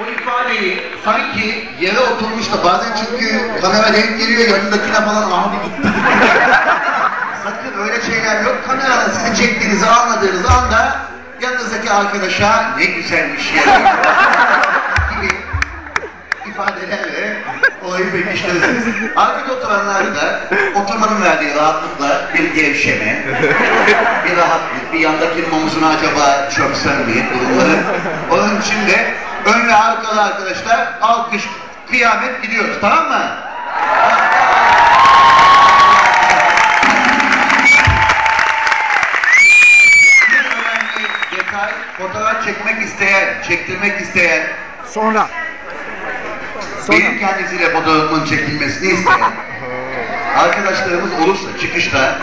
o ifadeyi sanki yere oturmuş da bazen çünkü kamera denk geliyor yanındakine falan abi gitti. Sakın öyle şeyler yok. Kameranın sizi çektiğinizi anladığınız anda yanınızdaki arkadaşa ne güzelmiş ya gibi ifadelerle olayı pekiştirirsiniz. Arkada oturanlar da oturmanın verdiği rahatlıkla bir gevşeme, bir rahatlık, bir yandakinin omzuna acaba çöksem diye durumları. Onun için de ön ve arkalı arkadaşlar alkış, kıyamet gidiyoruz tamam mı? Bir önemli detay, fotoğraf çekmek isteyen, çektirmek isteyen, Sonra. Sonra. benim kendisiyle fotoğrafımın çekilmesini isteyen arkadaşlarımız olursa çıkışta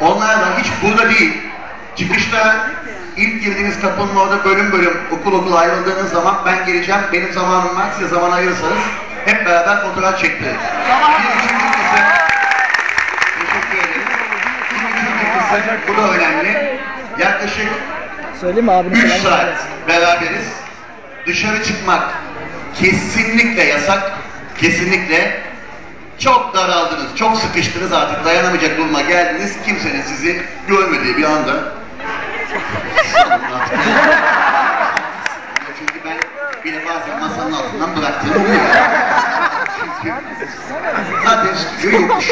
onlarla hiç burada değil çıkışta ilk girdiğiniz kapının orada bölüm bölüm okul okul ayrıldığınız zaman ben geleceğim benim zamanım var size zaman ayırırsanız hep beraber fotoğraf çektiririz. Teşekkür ederim. Bu da önemli. Yaklaşık Söyleyeyim mi abine 3 selam saat beraberiz. Dışarı çıkmak kesinlikle yasak. Kesinlikle çok daraldınız, çok sıkıştınız artık dayanamayacak duruma geldiniz. Kimsenin sizi görmediği bir anda. Çünkü ben bile bazen masanın altından bıraktığım oluyor. Çünkü zaten stüdyo yokmuş.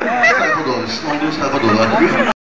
Bu tarafa doğru, sizin olduğunuz tarafa doğru akıyor.